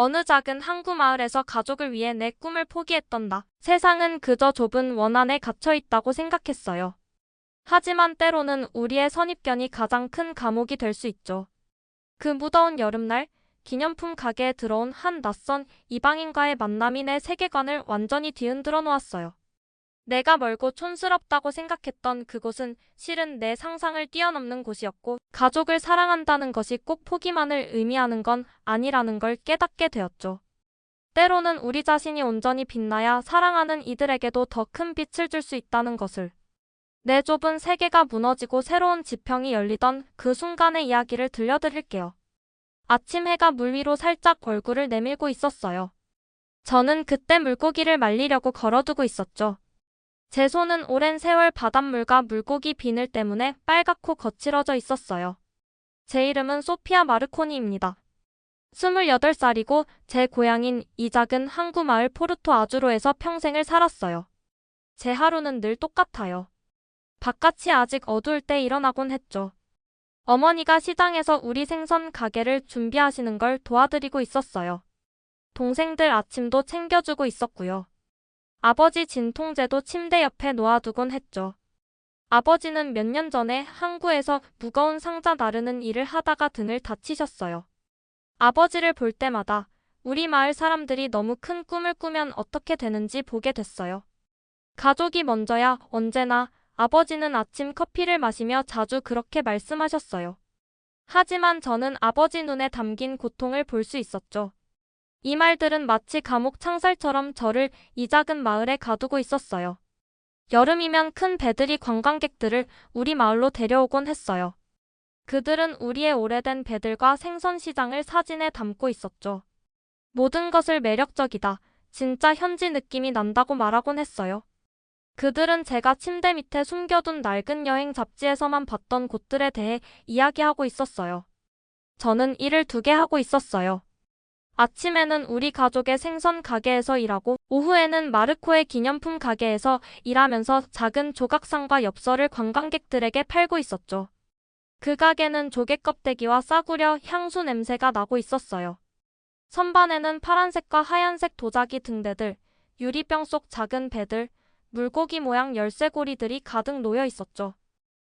어느 작은 항구 마을에서 가족을 위해 내 꿈을 포기했던 나. 세상은 그저 좁은 원 안에 갇혀 있다고 생각했어요. 하지만 때로는 우리의 선입견이 가장 큰 감옥이 될 수 있죠. 그 무더운 여름날, 기념품 가게에 들어온 한 낯선 이방인과의 만남이 내 세계관을 완전히 뒤흔들어 놓았어요. 내가 멀고 촌스럽다고 생각했던 그곳은 실은 내 상상을 뛰어넘는 곳이었고, 가족을 사랑한다는 것이 꼭 포기만을 의미하는 건 아니라는 걸 깨닫게 되었죠. 때로는 우리 자신이 온전히 빛나야 사랑하는 이들에게도 더 큰 빛을 줄 수 있다는 것을. 내 좁은 세계가 무너지고 새로운 지평이 열리던 그 순간의 이야기를 들려드릴게요. 아침 해가 물 위로 살짝 얼굴을 내밀고 있었어요. 저는 그때 물고기를 말리려고 걸어두고 있었죠. 제 손은 오랜 세월 바닷물과 물고기 비늘 때문에 빨갛고 거칠어져 있었어요. 제 이름은 소피아 마르코니입니다. 28살이고 제 고향인 이 작은 항구 마을 포르토 아주로에서 평생을 살았어요. 제 하루는 늘 똑같아요. 바깥이 아직 어두울 때 일어나곤 했죠. 어머니가 시장에서 우리 생선 가게를 준비하시는 걸 도와드리고 있었어요. 동생들 아침도 챙겨주고 있었고요. 아버지 진통제도 침대 옆에 놓아두곤 했죠. 아버지는 몇 년 전에 항구에서 무거운 상자 나르는 일을 하다가 등을 다치셨어요. 아버지를 볼 때마다 우리 마을 사람들이 너무 큰 꿈을 꾸면 어떻게 되는지 보게 됐어요. 가족이 먼저야 언제나 아버지는 아침 커피를 마시며 자주 그렇게 말씀하셨어요. 하지만 저는 아버지 눈에 담긴 고통을 볼 수 있었죠. 이 말들은 마치 감옥 창살처럼 저를 이 작은 마을에 가두고 있었어요. 여름이면 큰 배들이 관광객들을 우리 마을로 데려오곤 했어요. 그들은 우리의 오래된 배들과 생선 시장을 사진에 담고 있었죠. 모든 것을 매력적이다. 진짜 현지 느낌이 난다고 말하곤 했어요. 그들은 제가 침대 밑에 숨겨둔 낡은 여행 잡지에서만 봤던 곳들에 대해 이야기하고 있었어요. 저는 일을 두 개 하고 있었어요. 아침에는 우리 가족의 생선 가게에서 일하고 오후에는 마르코의 기념품 가게에서 일하면서 작은 조각상과 엽서를 관광객들에게 팔고 있었죠. 그 가게는 조개 껍데기와 싸구려 향수 냄새가 나고 있었어요. 선반에는 파란색과 하얀색 도자기 등대들, 유리병 속 작은 배들, 물고기 모양 열쇠고리들이 가득 놓여 있었죠.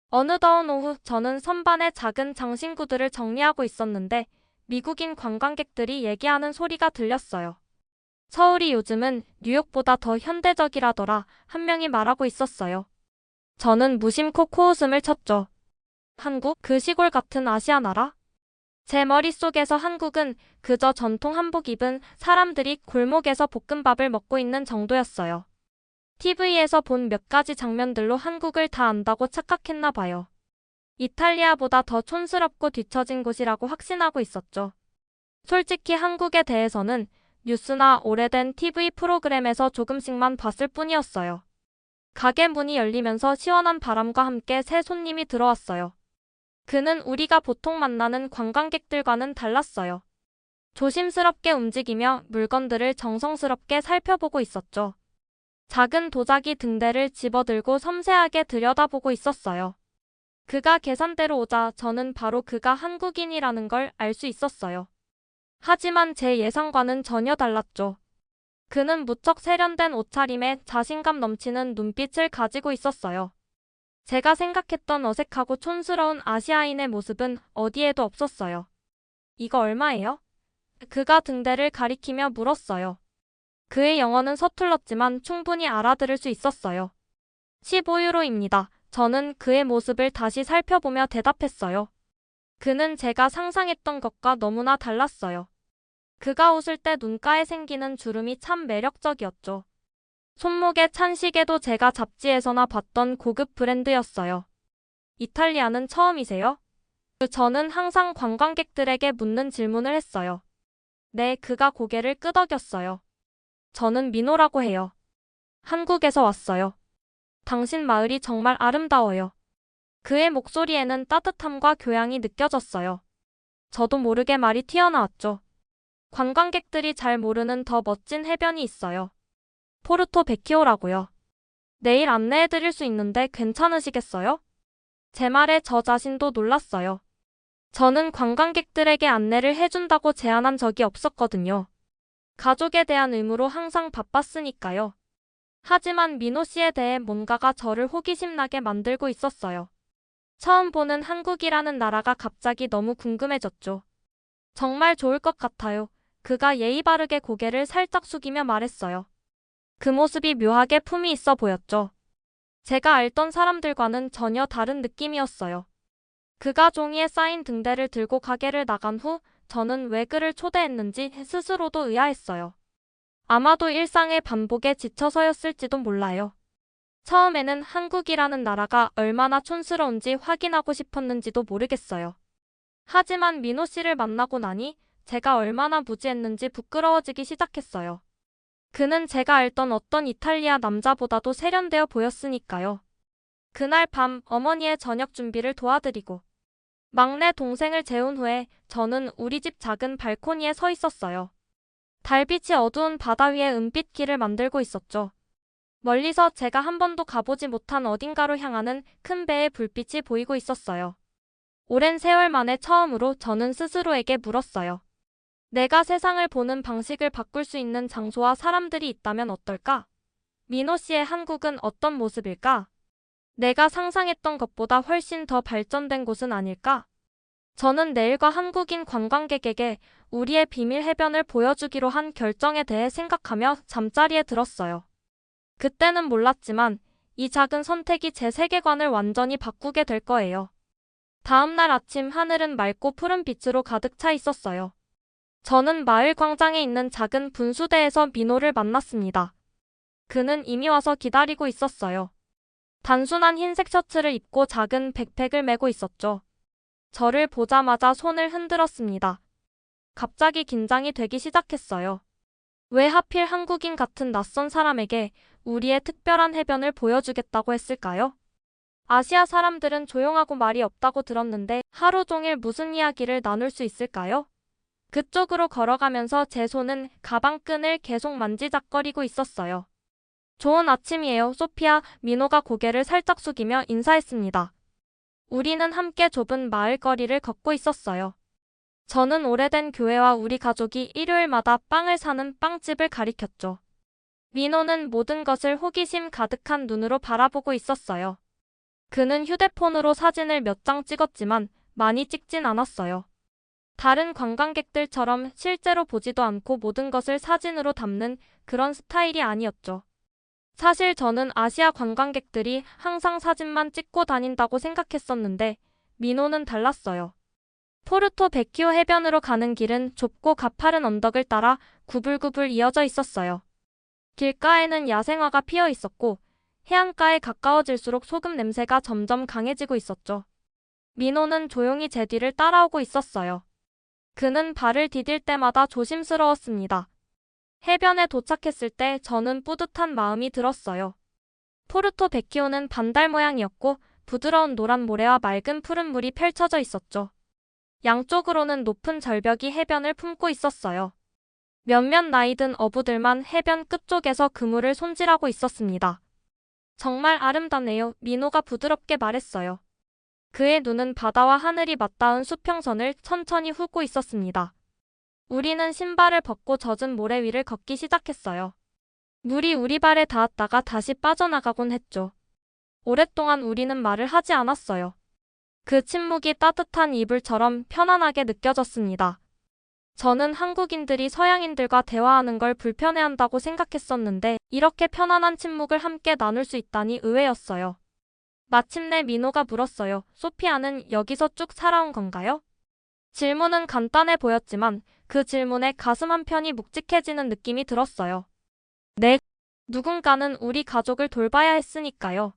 어느 더운 오후 저는 선반에 작은 장신구들을 정리하고 있었는데 미국인 관광객들이 얘기하는 소리가 들렸어요. 서울이 요즘은 뉴욕보다 더 현대적이라더라 한 명이 말하고 있었어요. 저는 무심코 코웃음을 쳤죠. 한국 그 시골 같은 아시아 나라? 제 머릿속에서 한국은 그저 전통 한복 입은 사람들이 골목에서 볶음밥을 먹고 있는 정도였어요. TV에서 본 몇 가지 장면들로 한국을 다 안다고 착각했나 봐요. 이탈리아보다 더 촌스럽고 뒤처진 곳이라고 확신하고 있었죠. 솔직히 한국에 대해서는 뉴스나 오래된 TV 프로그램에서 조금씩만 봤을 뿐이었어요. 가게 문이 열리면서 시원한 바람과 함께 새 손님이 들어왔어요. 그는 우리가 보통 만나는 관광객들과는 달랐어요. 조심스럽게 움직이며 물건들을 정성스럽게 살펴보고 있었죠. 작은 도자기 등대를 집어들고 섬세하게 들여다보고 있었어요. 그가 계산대로 오자 저는 바로 그가 한국인이라는 걸 알 수 있었어요. 하지만 제 예상과는 전혀 달랐죠. 그는 무척 세련된 옷차림에 자신감 넘치는 눈빛을 가지고 있었어요. 제가 생각했던 어색하고 촌스러운 아시아인의 모습은 어디에도 없었어요. 이거 얼마예요? 그가 등대를 가리키며 물었어요. 그의 영어는 서툴렀지만 충분히 알아들을 수 있었어요. 15유로입니다. 저는 그의 모습을 다시 살펴보며 대답했어요. 그는 제가 상상했던 것과 너무나 달랐어요. 그가 웃을 때 눈가에 생기는 주름이 참 매력적이었죠. 손목에 찬 시계도 제가 잡지에서나 봤던 고급 브랜드였어요. 이탈리아는 처음이세요? 저는 항상 관광객들에게 묻는 질문을 했어요. 네, 그가 고개를 끄덕였어요. 저는 민호라고 해요. 한국에서 왔어요. 당신 마을이 정말 아름다워요. 그의 목소리에는 따뜻함과 교양이 느껴졌어요. 저도 모르게 말이 튀어나왔죠. 관광객들이 잘 모르는 더 멋진 해변이 있어요. 포르토 베키오라고요. 내일 안내해 드릴 수 있는데 괜찮으시겠어요? 제 말에 저 자신도 놀랐어요. 저는 관광객들에게 안내를 해준다고 제안한 적이 없었거든요. 가족에 대한 의무로 항상 바빴으니까요. 하지만 민호 씨에 대해 뭔가가 저를 호기심 나게 만들고 있었어요. 처음 보는 한국이라는 나라가 갑자기 너무 궁금해졌죠. 정말 좋을 것 같아요. 그가 예의 바르게 고개를 살짝 숙이며 말했어요. 그 모습이 묘하게 품이 있어 보였죠. 제가 알던 사람들과는 전혀 다른 느낌이었어요. 그가 종이에 쌓인 등대를 들고 가게를 나간 후 저는 왜 그를 초대했는지 스스로도 의아했어요. 아마도 일상의 반복에 지쳐서였을지도 몰라요. 처음에는 한국이라는 나라가 얼마나 촌스러운지 확인하고 싶었는지도 모르겠어요. 하지만 민호 씨를 만나고 나니 제가 얼마나 무지했는지 부끄러워지기 시작했어요. 그는 제가 알던 어떤 이탈리아 남자보다도 세련되어 보였으니까요. 그날 밤 어머니의 저녁 준비를 도와드리고 막내 동생을 재운 후에 저는 우리 집 작은 발코니에 서 있었어요. 달빛이 어두운 바다 위에 은빛 길을 만들고 있었죠. 멀리서 제가 한 번도 가보지 못한 어딘가로 향하는 큰 배의 불빛이 보이고 있었어요. 오랜 세월 만에 처음으로 저는 스스로에게 물었어요. 내가 세상을 보는 방식을 바꿀 수 있는 장소와 사람들이 있다면 어떨까? 민호 씨의 한국은 어떤 모습일까? 내가 상상했던 것보다 훨씬 더 발전된 곳은 아닐까? 저는 내일과 한국인 관광객에게 우리의 비밀 해변을 보여주기로 한 결정에 대해 생각하며 잠자리에 들었어요. 그때는 몰랐지만 이 작은 선택이 제 세계관을 완전히 바꾸게 될 거예요. 다음 날 아침 하늘은 맑고 푸른 빛으로 가득 차 있었어요. 저는 마을 광장에 있는 작은 분수대에서 민호를 만났습니다. 그는 이미 와서 기다리고 있었어요. 단순한 흰색 셔츠를 입고 작은 백팩을 메고 있었죠. 저를 보자마자 손을 흔들었습니다. 갑자기 긴장이 되기 시작했어요. 왜 하필 한국인 같은 낯선 사람에게 우리의 특별한 해변을 보여주겠다고 했을까요? 아시아 사람들은 조용하고 말이 없다고 들었는데 하루 종일 무슨 이야기를 나눌 수 있을까요? 그쪽으로 걸어가면서 제 손은 가방끈을 계속 만지작거리고 있었어요. 좋은 아침이에요, 소피아. 민호가 고개를 살짝 숙이며 인사했습니다. 우리는 함께 좁은 마을 거리를 걷고 있었어요. 저는 오래된 교회와 우리 가족이 일요일마다 빵을 사는 빵집을 가리켰죠. 민호는 모든 것을 호기심 가득한 눈으로 바라보고 있었어요. 그는 휴대폰으로 사진을 몇 장 찍었지만 많이 찍진 않았어요. 다른 관광객들처럼 실제로 보지도 않고 모든 것을 사진으로 담는 그런 스타일이 아니었죠. 사실 저는 아시아 관광객들이 항상 사진만 찍고 다닌다고 생각했었는데 민호는 달랐어요. 포르토 베키오 해변으로 가는 길은 좁고 가파른 언덕을 따라 구불구불 이어져 있었어요. 길가에는 야생화가 피어 있었고 해안가에 가까워질수록 소금 냄새가 점점 강해지고 있었죠. 민호는 조용히 제 뒤를 따라오고 있었어요. 그는 발을 디딜 때마다 조심스러웠습니다. 해변에 도착했을 때 저는 뿌듯한 마음이 들었어요. 포르토 베키오는 반달 모양이었고 부드러운 노란 모래와 맑은 푸른 물이 펼쳐져 있었죠. 양쪽으로는 높은 절벽이 해변을 품고 있었어요. 몇몇 나이든 어부들만 해변 끝쪽에서 그물을 손질하고 있었습니다. 정말 아름답네요. 민호가 부드럽게 말했어요. 그의 눈은 바다와 하늘이 맞닿은 수평선을 천천히 훑고 있었습니다. 우리는 신발을 벗고 젖은 모래 위를 걷기 시작했어요. 물이 우리 발에 닿았다가 다시 빠져나가곤 했죠. 오랫동안 우리는 말을 하지 않았어요. 그 침묵이 따뜻한 이불처럼 편안하게 느껴졌습니다. 저는 한국인들이 서양인들과 대화하는 걸 불편해한다고 생각했었는데 이렇게 편안한 침묵을 함께 나눌 수 있다니 의외였어요. 마침내 민호가 물었어요. 소피아는 여기서 쭉 살아온 건가요? 질문은 간단해 보였지만 그 질문에 가슴 한편이 묵직해지는 느낌이 들었어요. 네. 누군가는 우리 가족을 돌봐야 했으니까요.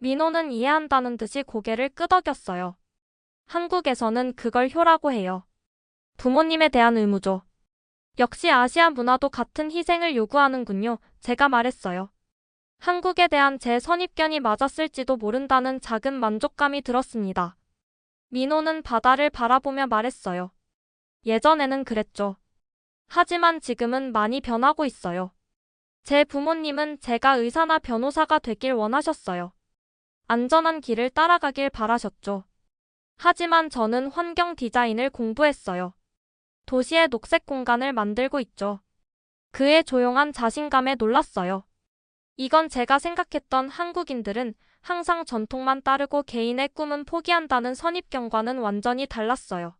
민호는 이해한다는 듯이 고개를 끄덕였어요. 한국에서는 그걸 효라고 해요. 부모님에 대한 의무죠. 역시 아시아 문화도 같은 희생을 요구하는군요. 제가 말했어요. 한국에 대한 제 선입견이 맞았을지도 모른다는 작은 만족감이 들었습니다. 민호는 바다를 바라보며 말했어요. 예전에는 그랬죠. 하지만 지금은 많이 변하고 있어요. 제 부모님은 제가 의사나 변호사가 되길 원하셨어요. 안전한 길을 따라가길 바라셨죠. 하지만 저는 환경 디자인을 공부했어요. 도시의 녹색 공간을 만들고 있죠. 그의 조용한 자신감에 놀랐어요. 이건 제가 생각했던 한국인들은 항상 전통만 따르고 개인의 꿈은 포기한다는 선입견과는 완전히 달랐어요.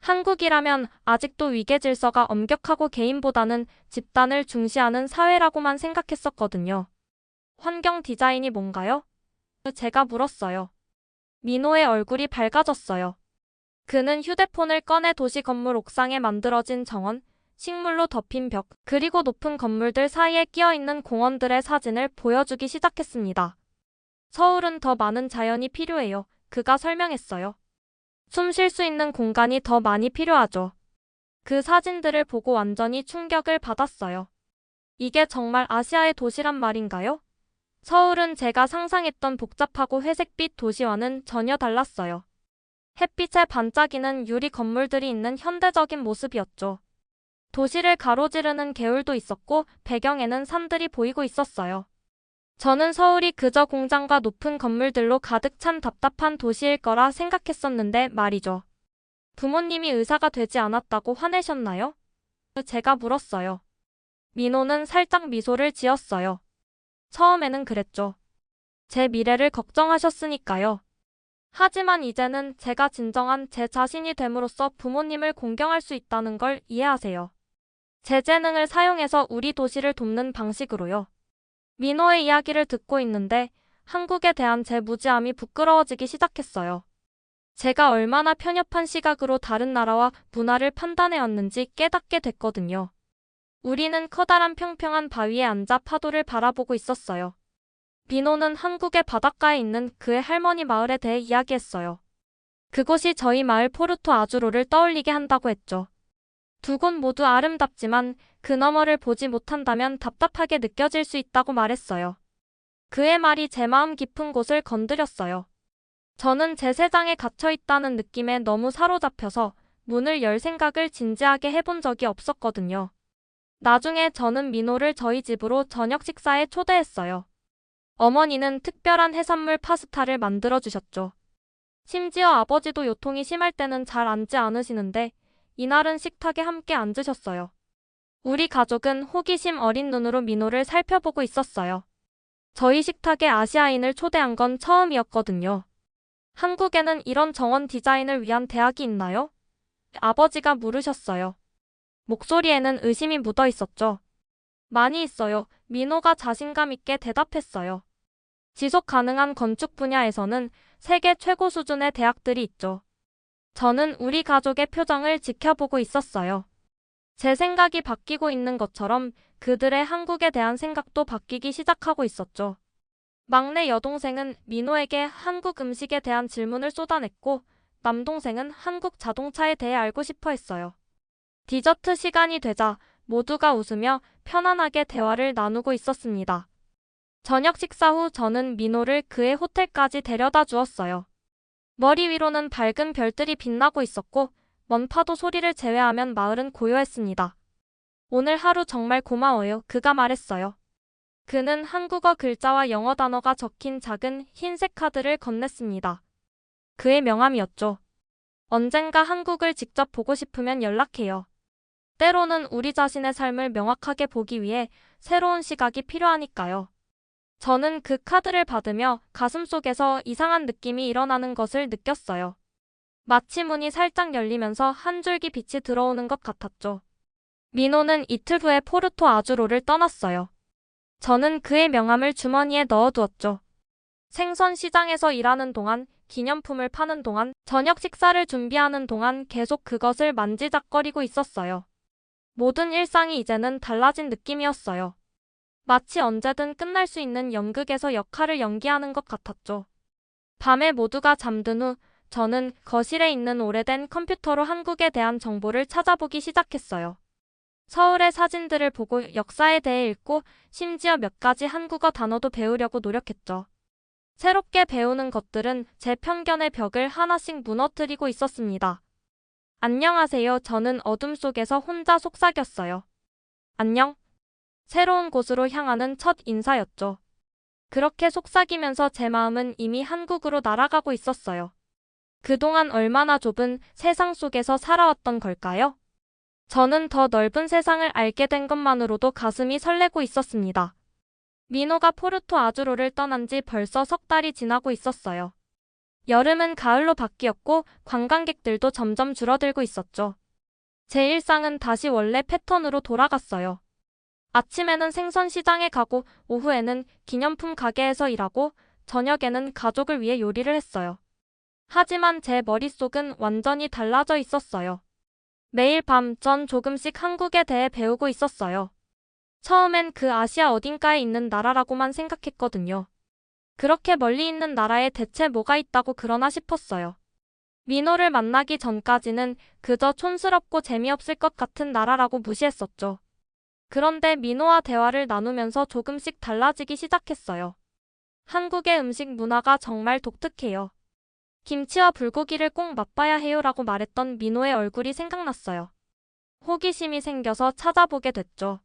한국이라면 아직도 위계 질서가 엄격하고 개인보다는 집단을 중시하는 사회라고만 생각했었거든요. 환경 디자인이 뭔가요? 제가 물었어요. 민호의 얼굴이 밝아졌어요. 그는 휴대폰을 꺼내 도시 건물 옥상에 만들어진 정원, 식물로 덮인 벽, 그리고 높은 건물들 사이에 끼어 있는 공원들의 사진을 보여주기 시작했습니다. 서울은 더 많은 자연이 필요해요. 그가 설명했어요. 숨 쉴 수 있는 공간이 더 많이 필요하죠. 그 사진들을 보고 완전히 충격을 받았어요. 이게 정말 아시아의 도시란 말인가요? 서울은 제가 상상했던 복잡하고 회색빛 도시와는 전혀 달랐어요. 햇빛에 반짝이는 유리 건물들이 있는 현대적인 모습이었죠. 도시를 가로지르는 개울도 있었고 배경에는 산들이 보이고 있었어요. 저는 서울이 그저 공장과 높은 건물들로 가득 찬 답답한 도시일 거라 생각했었는데 말이죠. 부모님이 의사가 되지 않았다고 화내셨나요? 제가 물었어요. 민호는 살짝 미소를 지었어요. 처음에는 그랬죠. 제 미래를 걱정하셨으니까요. 하지만 이제는 제가 진정한 제 자신이 됨으로써 부모님을 공경할 수 있다는 걸 이해하세요. 제 재능을 사용해서 우리 도시를 돕는 방식으로요. 민호의 이야기를 듣고 있는데 한국에 대한 제 무지함이 부끄러워지기 시작했어요. 제가 얼마나 편협한 시각으로 다른 나라와 문화를 판단해왔는지 깨닫게 됐거든요. 우리는 커다란 평평한 바위에 앉아 파도를 바라보고 있었어요. 민호는 한국의 바닷가에 있는 그의 할머니 마을에 대해 이야기했어요. 그곳이 저희 마을 포르토 아주로를 떠올리게 한다고 했죠. 두 곳 모두 아름답지만 그 너머를 보지 못한다면 답답하게 느껴질 수 있다고 말했어요. 그의 말이 제 마음 깊은 곳을 건드렸어요. 저는 제 세상에 갇혀 있다는 느낌에 너무 사로잡혀서 문을 열 생각을 진지하게 해본 적이 없었거든요. 나중에 저는 민호를 저희 집으로 저녁 식사에 초대했어요. 어머니는 특별한 해산물 파스타를 만들어 주셨죠. 심지어 아버지도 요통이 심할 때는 잘 앉지 않으시는데 이날은 식탁에 함께 앉으셨어요. 우리 가족은 호기심 어린 눈으로 민호를 살펴보고 있었어요. 저희 식탁에 아시아인을 초대한 건 처음이었거든요. 한국에는 이런 정원 디자인을 위한 대학이 있나요? 아버지가 물으셨어요. 목소리에는 의심이 묻어 있었죠. 많이 있어요. 민호가 자신감 있게 대답했어요. 지속 가능한 건축 분야에서는 세계 최고 수준의 대학들이 있죠. 저는 우리 가족의 표정을 지켜보고 있었어요. 제 생각이 바뀌고 있는 것처럼 그들의 한국에 대한 생각도 바뀌기 시작하고 있었죠. 막내 여동생은 민호에게 한국 음식에 대한 질문을 쏟아냈고 남동생은 한국 자동차에 대해 알고 싶어 했어요. 디저트 시간이 되자 모두가 웃으며 편안하게 대화를 나누고 있었습니다. 저녁 식사 후 저는 민호를 그의 호텔까지 데려다 주었어요. 머리 위로는 밝은 별들이 빛나고 있었고 먼 파도 소리를 제외하면 마을은 고요했습니다. 오늘 하루 정말 고마워요. 그가 말했어요. 그는 한국어 글자와 영어 단어가 적힌 작은 흰색 카드를 건넸습니다. 그의 명함이었죠. 언젠가 한국을 직접 보고 싶으면 연락해요. 때로는 우리 자신의 삶을 명확하게 보기 위해 새로운 시각이 필요하니까요. 저는 그 카드를 받으며 가슴 속에서 이상한 느낌이 일어나는 것을 느꼈어요. 마치 문이 살짝 열리면서 한 줄기 빛이 들어오는 것 같았죠. 민호는 이틀 후에 포르토 아주로를 떠났어요. 저는 그의 명함을 주머니에 넣어두었죠. 생선 시장에서 일하는 동안, 기념품을 파는 동안, 저녁 식사를 준비하는 동안 계속 그것을 만지작거리고 있었어요. 모든 일상이 이제는 달라진 느낌이었어요. 마치 언제든 끝날 수 있는 연극에서 역할을 연기하는 것 같았죠. 밤에 모두가 잠든 후 저는 거실에 있는 오래된 컴퓨터로 한국에 대한 정보를 찾아보기 시작했어요. 서울의 사진들을 보고 역사에 대해 읽고 심지어 몇 가지 한국어 단어도 배우려고 노력했죠. 새롭게 배우는 것들은 제 편견의 벽을 하나씩 무너뜨리고 있었습니다. 안녕하세요. 저는 어둠 속에서 혼자 속삭였어요. 안녕. 새로운 곳으로 향하는 첫 인사였죠. 그렇게 속삭이면서 제 마음은 이미 한국으로 날아가고 있었어요. 그동안 얼마나 좁은 세상 속에서 살아왔던 걸까요? 저는 더 넓은 세상을 알게 된 것만으로도 가슴이 설레고 있었습니다. 민호가 포르토 아주로를 떠난 지 벌써 석 달이 지나고 있었어요. 여름은 가을로 바뀌었고 관광객들도 점점 줄어들고 있었죠. 제 일상은 다시 원래 패턴으로 돌아갔어요. 아침에는 생선 시장에 가고 오후에는 기념품 가게에서 일하고 저녁에는 가족을 위해 요리를 했어요. 하지만 제 머릿속은 완전히 달라져 있었어요. 매일 밤 전 조금씩 한국에 대해 배우고 있었어요. 처음엔 그 아시아 어딘가에 있는 나라라고만 생각했거든요. 그렇게 멀리 있는 나라에 대체 뭐가 있다고 그러나 싶었어요. 민호를 만나기 전까지는 그저 촌스럽고 재미없을 것 같은 나라라고 무시했었죠. 그런데 민호와 대화를 나누면서 조금씩 달라지기 시작했어요. 한국의 음식 문화가 정말 독특해요. 김치와 불고기를 꼭 맛봐야 해요라고 말했던 민호의 얼굴이 생각났어요. 호기심이 생겨서 찾아보게 됐죠.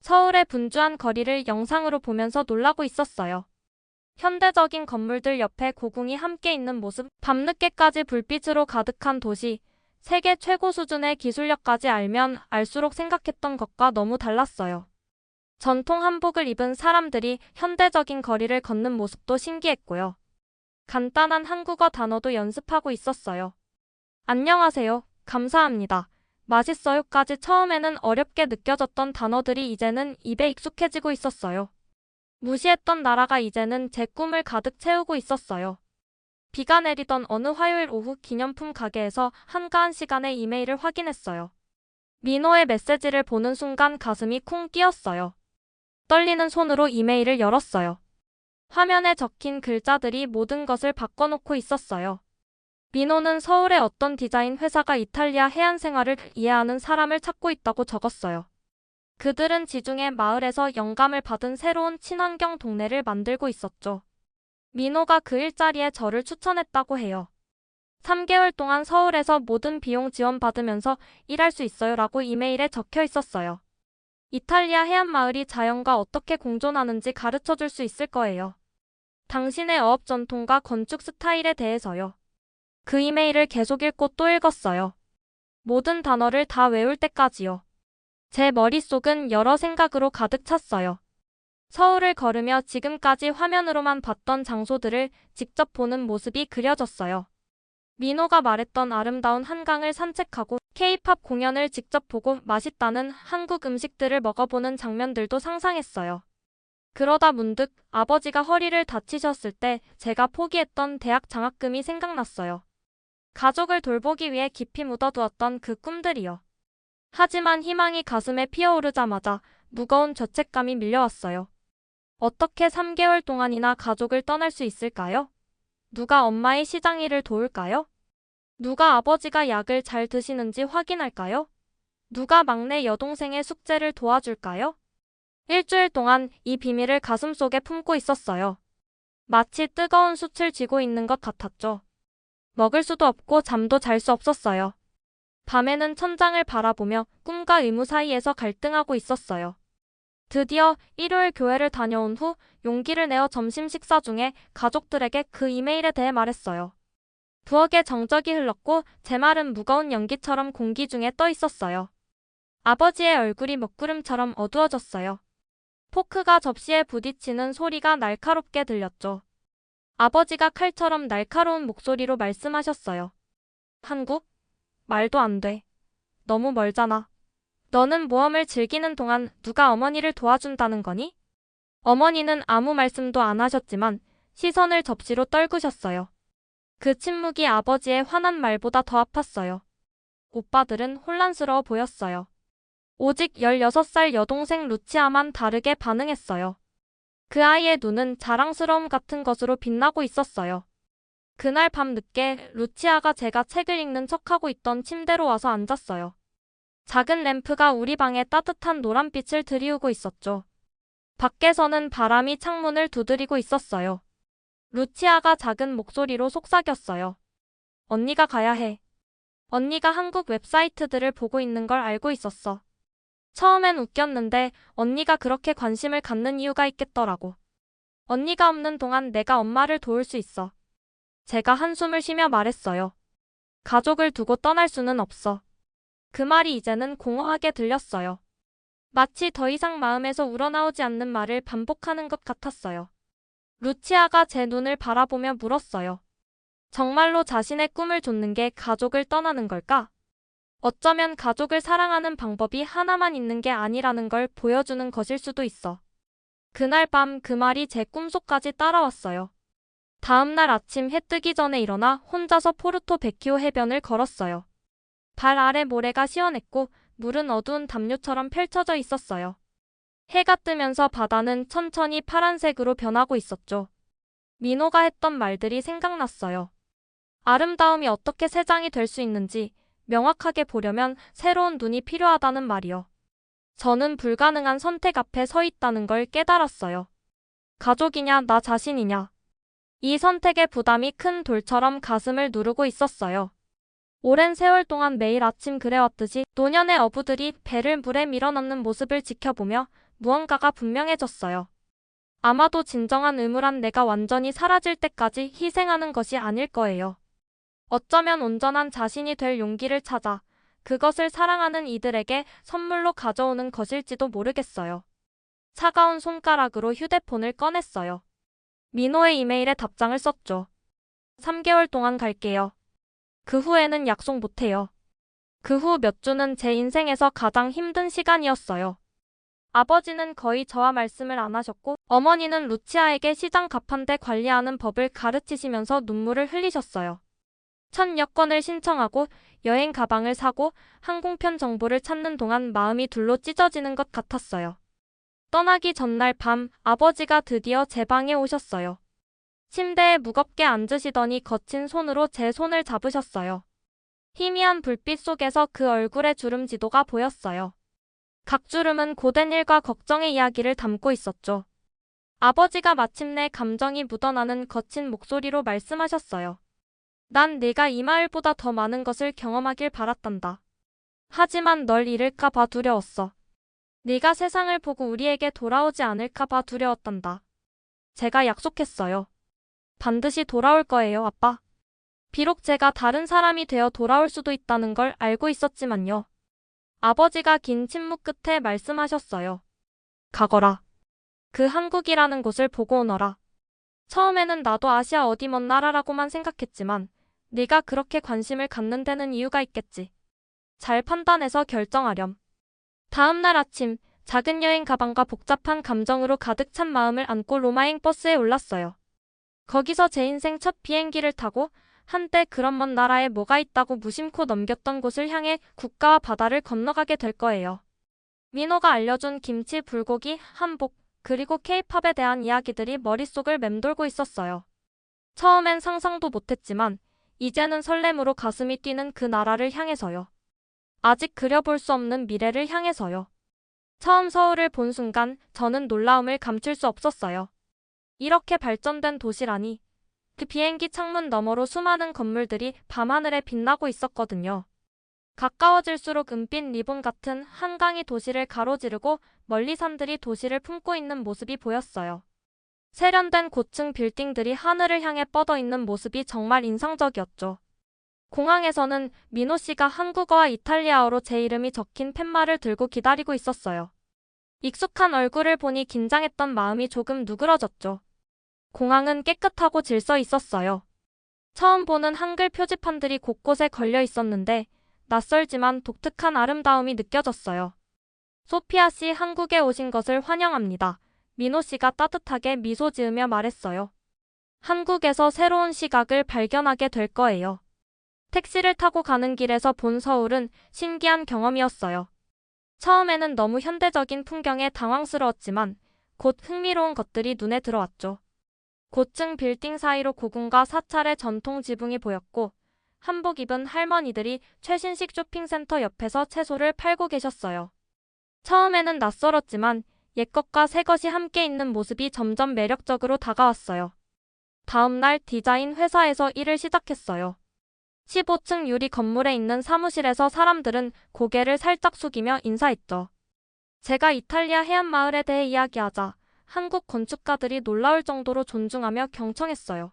서울의 분주한 거리를 영상으로 보면서 놀라고 있었어요. 현대적인 건물들 옆에 고궁이 함께 있는 모습, 밤늦게까지 불빛으로 가득한 도시, 세계 최고 수준의 기술력까지 알면 알수록 생각했던 것과 너무 달랐어요. 전통 한복을 입은 사람들이 현대적인 거리를 걷는 모습도 신기했고요. 간단한 한국어 단어도 연습하고 있었어요. 안녕하세요. 감사합니다. 맛있어요까지 처음에는 어렵게 느껴졌던 단어들이 이제는 입에 익숙해지고 있었어요. 무시했던 나라가 이제는 제 꿈을 가득 채우고 있었어요. 비가 내리던 어느 화요일 오후 기념품 가게에서 한가한 시간에 이메일을 확인했어요. 민호의 메시지를 보는 순간 가슴이 쿵 뛰었어요. 떨리는 손으로 이메일을 열었어요. 화면에 적힌 글자들이 모든 것을 바꿔놓고 있었어요. 민호는 서울의 어떤 디자인 회사가 이탈리아 해안 생활을 이해하는 사람을 찾고 있다고 적었어요. 그들은 지중해 마을에서 영감을 받은 새로운 친환경 동네를 만들고 있었죠. 민호가 그 일자리에 저를 추천했다고 해요. 3개월 동안 서울에서 모든 비용 지원받으면서 일할 수 있어요 라고 이메일에 적혀 있었어요. 이탈리아 해안 마을이 자연과 어떻게 공존하는지 가르쳐 줄 수 있을 거예요. 당신의 어업 전통과 건축 스타일에 대해서요. 그 이메일을 계속 읽고 또 읽었어요. 모든 단어를 다 외울 때까지요. 제 머릿속은 여러 생각으로 가득 찼어요. 서울을 걸으며 지금까지 화면으로만 봤던 장소들을 직접 보는 모습이 그려졌어요. 민호가 말했던 아름다운 한강을 산책하고 케이팝 공연을 직접 보고 맛있다는 한국 음식들을 먹어보는 장면들도 상상했어요. 그러다 문득 아버지가 허리를 다치셨을 때 제가 포기했던 대학 장학금이 생각났어요. 가족을 돌보기 위해 깊이 묻어두었던 그 꿈들이요. 하지만 희망이 가슴에 피어오르자마자 무거운 죄책감이 밀려왔어요. 어떻게 3개월 동안이나 가족을 떠날 수 있을까요? 누가 엄마의 시장 일을 도울까요? 누가 아버지가 약을 잘 드시는지 확인할까요? 누가 막내 여동생의 숙제를 도와줄까요? 일주일 동안 이 비밀을 가슴속에 품고 있었어요. 마치 뜨거운 숯을 쥐고 있는 것 같았죠. 먹을 수도 없고 잠도 잘 수 없었어요. 밤에는 천장을 바라보며 꿈과 의무 사이에서 갈등하고 있었어요. 드디어 일요일 교회를 다녀온 후 용기를 내어 점심 식사 중에 가족들에게 그 이메일에 대해 말했어요. 부엌에 정적이 흘렀고 제 말은 무거운 연기처럼 공기 중에 떠 있었어요. 아버지의 얼굴이 먹구름처럼 어두워졌어요. 포크가 접시에 부딪히는 소리가 날카롭게 들렸죠. 아버지가 칼처럼 날카로운 목소리로 말씀하셨어요. 한국? 말도 안 돼. 너무 멀잖아. 너는 모험을 즐기는 동안 누가 어머니를 도와준다는 거니? 어머니는 아무 말씀도 안 하셨지만 시선을 접시로 떨구셨어요. 그 침묵이 아버지의 화난 말보다 더 아팠어요. 오빠들은 혼란스러워 보였어요. 오직 16살 여동생 루치아만 다르게 반응했어요. 그 아이의 눈은 자랑스러움 같은 것으로 빛나고 있었어요. 그날 밤 늦게 루치아가 제가 책을 읽는 척하고 있던 침대로 와서 앉았어요. 작은 램프가 우리 방에 따뜻한 노란빛을 들이우고 있었죠. 밖에서는 바람이 창문을 두드리고 있었어요. 루치아가 작은 목소리로 속삭였어요. 언니가 가야 해. 언니가 한국 웹사이트들을 보고 있는 걸 알고 있었어. 처음엔 웃겼는데 언니가 그렇게 관심을 갖는 이유가 있겠더라고. 언니가 없는 동안 내가 엄마를 도울 수 있어. 제가 한숨을 쉬며 말했어요. 가족을 두고 떠날 수는 없어. 그 말이 이제는 공허하게 들렸어요. 마치 더 이상 마음에서 우러나오지 않는 말을 반복하는 것 같았어요. 루치아가 제 눈을 바라보며 물었어요. 정말로 자신의 꿈을 좇는 게 가족을 떠나는 걸까? 어쩌면 가족을 사랑하는 방법이 하나만 있는 게 아니라는 걸 보여주는 것일 수도 있어. 그날 밤 그 말이 제 꿈속까지 따라왔어요. 다음 날 아침 해 뜨기 전에 일어나 혼자서 포르토 베키오 해변을 걸었어요. 발 아래 모래가 시원했고 물은 어두운 담요처럼 펼쳐져 있었어요. 해가 뜨면서 바다는 천천히 파란색으로 변하고 있었죠. 민호가 했던 말들이 생각났어요. 아름다움이 어떻게 세 장이 될 수 있는지 명확하게 보려면 새로운 눈이 필요하다는 말이요. 저는 불가능한 선택 앞에 서 있다는 걸 깨달았어요. 가족이냐, 나 자신이냐. 이 선택의 부담이 큰 돌처럼 가슴을 누르고 있었어요. 오랜 세월 동안 매일 아침 그래왔듯이 노년의 어부들이 배를 물에 밀어넣는 모습을 지켜보며 무언가가 분명해졌어요. 아마도 진정한 의무란 내가 완전히 사라질 때까지 희생하는 것이 아닐 거예요. 어쩌면 온전한 자신이 될 용기를 찾아 그것을 사랑하는 이들에게 선물로 가져오는 것일지도 모르겠어요. 차가운 손가락으로 휴대폰을 꺼냈어요. 민호의 이메일에 답장을 썼죠. 3개월 동안 갈게요. 그 후에는 약속 못해요. 그 후 몇 주는 제 인생에서 가장 힘든 시간이었어요. 아버지는 거의 저와 말씀을 안 하셨고, 어머니는 루치아에게 시장 가판대 관리하는 법을 가르치시면서 눈물을 흘리셨어요. 첫 여권을 신청하고 여행 가방을 사고 항공편 정보를 찾는 동안 마음이 둘로 찢어지는 것 같았어요. 떠나기 전날 밤 아버지가 드디어 제 방에 오셨어요. 침대에 무겁게 앉으시더니 거친 손으로 제 손을 잡으셨어요. 희미한 불빛 속에서 그 얼굴의 주름 지도가 보였어요. 각 주름은 고된 일과 걱정의 이야기를 담고 있었죠. 아버지가 마침내 감정이 묻어나는 거친 목소리로 말씀하셨어요. 난 네가 이 마을보다 더 많은 것을 경험하길 바랐단다. 하지만 널 잃을까 봐 두려웠어. 네가 세상을 보고 우리에게 돌아오지 않을까 봐 두려웠단다. 제가 약속했어요. 반드시 돌아올 거예요, 아빠. 비록 제가 다른 사람이 되어 돌아올 수도 있다는 걸 알고 있었지만요. 아버지가 긴 침묵 끝에 말씀하셨어요. 가거라. 그 한국이라는 곳을 보고 오너라. 처음에는 나도 아시아 어디 먼 나라라고만 생각했지만 네가 그렇게 관심을 갖는 데는 이유가 있겠지. 잘 판단해서 결정하렴. 다음 날 아침 작은 여행 가방과 복잡한 감정으로 가득 찬 마음을 안고 로마행 버스에 올랐어요. 거기서 제 인생 첫 비행기를 타고 한때 그런 먼 나라에 뭐가 있다고 무심코 넘겼던 곳을 향해 국가와 바다를 건너가게 될 거예요. 민호가 알려준 김치, 불고기, 한복, 그리고 케이팝에 대한 이야기들이 머릿속을 맴돌고 있었어요. 처음엔 상상도 못했지만 이제는 설렘으로 가슴이 뛰는 그 나라를 향해서요. 아직 그려볼 수 없는 미래를 향해서요. 처음 서울을 본 순간 저는 놀라움을 감출 수 없었어요. 이렇게 발전된 도시라니. 그 비행기 창문 너머로 수많은 건물들이 밤하늘에 빛나고 있었거든요. 가까워질수록 은빛 리본 같은 한강이 도시를 가로지르고 멀리 산들이 도시를 품고 있는 모습이 보였어요. 세련된 고층 빌딩들이 하늘을 향해 뻗어 있는 모습이 정말 인상적이었죠. 공항에서는 민호 씨가 한국어와 이탈리아어로 제 이름이 적힌 팻말을 들고 기다리고 있었어요. 익숙한 얼굴을 보니 긴장했던 마음이 조금 누그러졌죠. 공항은 깨끗하고 질서 있었어요. 처음 보는 한글 표지판들이 곳곳에 걸려 있었는데 낯설지만 독특한 아름다움이 느껴졌어요. 소피아 씨 한국에 오신 것을 환영합니다. 민호 씨가 따뜻하게 미소 지으며 말했어요. 한국에서 새로운 시각을 발견하게 될 거예요. 택시를 타고 가는 길에서 본 서울은 신기한 경험이었어요. 처음에는 너무 현대적인 풍경에 당황스러웠지만 곧 흥미로운 것들이 눈에 들어왔죠. 고층 빌딩 사이로 고궁과 사찰의 전통 지붕이 보였고 한복 입은 할머니들이 최신식 쇼핑센터 옆에서 채소를 팔고 계셨어요. 처음에는 낯설었지만 옛것과 새것이 함께 있는 모습이 점점 매력적으로 다가왔어요. 다음 날 디자인 회사에서 일을 시작했어요. 15층 유리 건물에 있는 사무실에서 사람들은 고개를 살짝 숙이며 인사했죠. 제가 이탈리아 해안 마을에 대해 이야기하자 한국 건축가들이 놀라울 정도로 존중하며 경청했어요.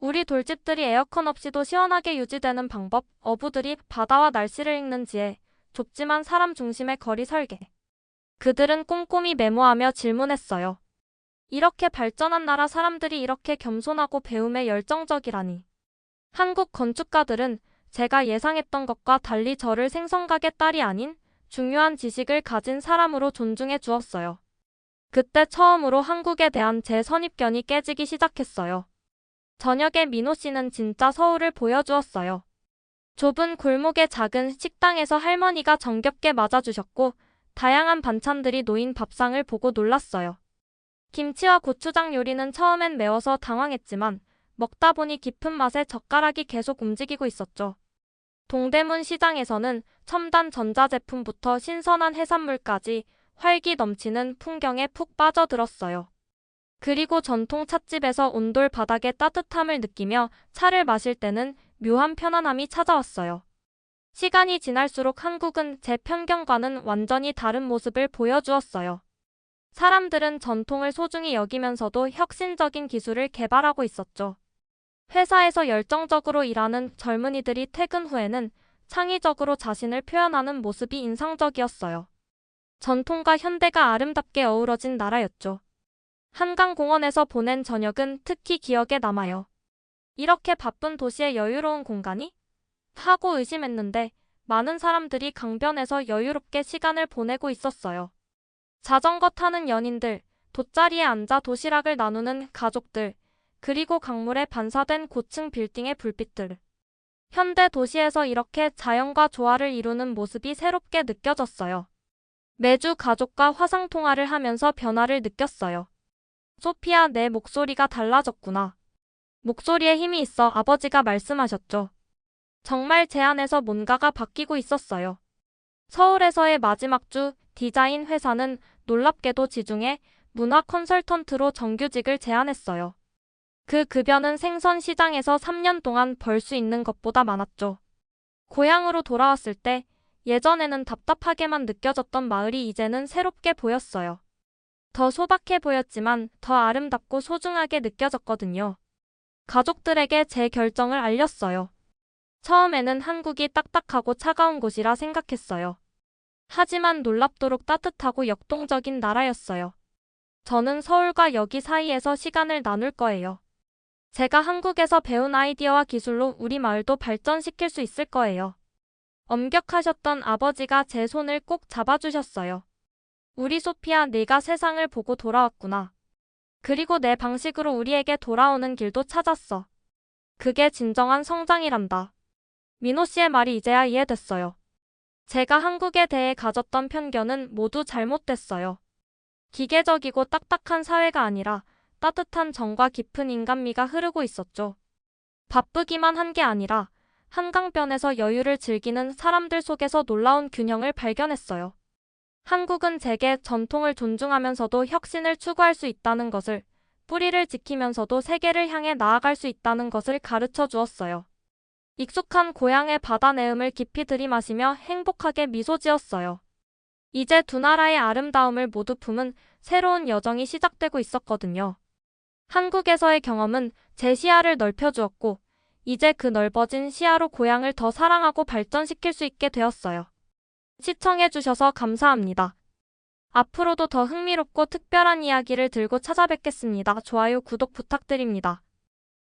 우리 돌집들이 에어컨 없이도 시원하게 유지되는 방법, 어부들이 바다와 날씨를 읽는 지혜, 좁지만 사람 중심의 거리 설계. 그들은 꼼꼼히 메모하며 질문했어요. 이렇게 발전한 나라 사람들이 이렇게 겸손하고 배움에 열정적이라니. 한국 건축가들은 제가 예상했던 것과 달리 저를 생성각의 딸이 아닌 중요한 지식을 가진 사람으로 존중해 주었어요. 그때 처음으로 한국에 대한 제 선입견이 깨지기 시작했어요. 저녁에 민호 씨는 진짜 서울을 보여주었어요. 좁은 골목의 작은 식당에서 할머니가 정겹게 맞아주셨고 다양한 반찬들이 놓인 밥상을 보고 놀랐어요. 김치와 고추장 요리는 처음엔 매워서 당황했지만 먹다 보니 깊은 맛에 젓가락이 계속 움직이고 있었죠. 동대문 시장에서는 첨단 전자제품부터 신선한 해산물까지 활기 넘치는 풍경에 푹 빠져들었어요. 그리고 전통 찻집에서 온돌 바닥의 따뜻함을 느끼며 차를 마실 때는 묘한 편안함이 찾아왔어요. 시간이 지날수록 한국은 제 편견과는 완전히 다른 모습을 보여주었어요. 사람들은 전통을 소중히 여기면서도 혁신적인 기술을 개발하고 있었죠. 회사에서 열정적으로 일하는 젊은이들이 퇴근 후에는 창의적으로 자신을 표현하는 모습이 인상적이었어요. 전통과 현대가 아름답게 어우러진 나라였죠. 한강공원에서 보낸 저녁은 특히 기억에 남아요. 이렇게 바쁜 도시의 여유로운 공간이? 하고 의심했는데 많은 사람들이 강변에서 여유롭게 시간을 보내고 있었어요. 자전거 타는 연인들, 돗자리에 앉아 도시락을 나누는 가족들, 그리고 강물에 반사된 고층 빌딩의 불빛들. 현대 도시에서 이렇게 자연과 조화를 이루는 모습이 새롭게 느껴졌어요. 매주 가족과 화상 통화를 하면서 변화를 느꼈어요. 소피아, 내 목소리가 달라졌구나. 목소리에 힘이 있어 아버지가 말씀하셨죠. 정말 제 안에서 뭔가가 바뀌고 있었어요. 서울에서의 마지막 주 디자인 회사는 놀랍게도 지중해 문화 컨설턴트로 정규직을 제안했어요. 그 급여는 생선 시장에서 3년 동안 벌 수 있는 것보다 많았죠. 고향으로 돌아왔을 때 예전에는 답답하게만 느껴졌던 마을이 이제는 새롭게 보였어요. 더 소박해 보였지만 더 아름답고 소중하게 느껴졌거든요. 가족들에게 제 결정을 알렸어요. 처음에는 한국이 딱딱하고 차가운 곳이라 생각했어요. 하지만 놀랍도록 따뜻하고 역동적인 나라였어요. 저는 서울과 여기 사이에서 시간을 나눌 거예요. 제가 한국에서 배운 아이디어와 기술로 우리 마을도 발전시킬 수 있을 거예요. 엄격하셨던 아버지가 제 손을 꼭 잡아주셨어요. 우리 소피아, 네가 세상을 보고 돌아왔구나. 그리고 내 방식으로 우리에게 돌아오는 길도 찾았어. 그게 진정한 성장이란다. 민호 씨의 말이 이제야 이해됐어요. 제가 한국에 대해 가졌던 편견은 모두 잘못됐어요. 기계적이고 딱딱한 사회가 아니라 따뜻한 정과 깊은 인간미가 흐르고 있었죠. 바쁘기만 한 게 아니라 한강변에서 여유를 즐기는 사람들 속에서 놀라운 균형을 발견했어요. 한국은 제게 전통을 존중하면서도 혁신을 추구할 수 있다는 것을, 뿌리를 지키면서도 세계를 향해 나아갈 수 있다는 것을 가르쳐 주었어요. 익숙한 고향의 바다 내음을 깊이 들이마시며 행복하게 미소 지었어요. 이제 두 나라의 아름다움을 모두 품은 새로운 여정이 시작되고 있었거든요. 한국에서의 경험은 제 시야를 넓혀주었고, 이제 그 넓어진 시야로 고향을 더 사랑하고 발전시킬 수 있게 되었어요. 시청해주셔서 감사합니다. 앞으로도 더 흥미롭고 특별한 이야기를 들고 찾아뵙겠습니다. 좋아요, 구독 부탁드립니다.